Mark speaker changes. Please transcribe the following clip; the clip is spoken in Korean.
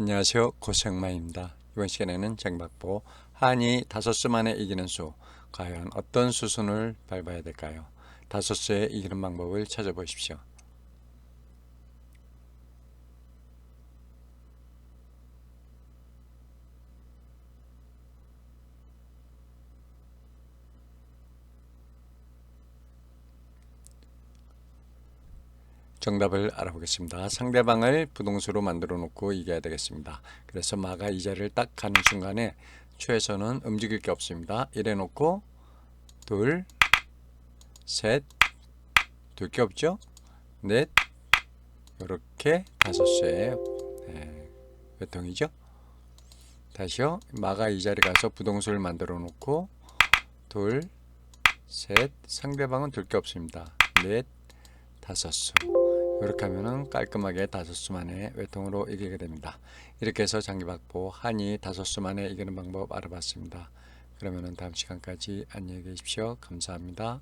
Speaker 1: 안녕하세요. 고생마입니다. 이번 시간에는 장박보 한이 다섯 수 만에 이기는 수 과연 어떤 수순을 밟아야 될까요? 다섯 수에 이기는 방법을 찾아보십시오. 정답을 알아보겠습니다. 상대방을 부동수로 만들어 놓고 이겨야 되겠습니다. 그래서 마가 이 자리를 딱 가는 순간에 최에서는 움직일 게 없습니다. 이래 놓고 둘, 셋, 둘 게 없죠? 넷, 이렇게 다섯 쇠 네, 몇 통이죠? 다시요. 마가 이 자리 가서 부동수를 만들어 놓고 둘, 셋, 상대방은 둘 게 없습니다. 넷, 다섯 수. 이렇게 하면은 깔끔하게 다섯 수 만에 외통으로 이기게 됩니다. 이렇게 해서 장기박보 한이 다섯 수 만에 이기는 방법 알아봤습니다. 그러면은 다음 시간까지 안녕히 계십시오. 감사합니다.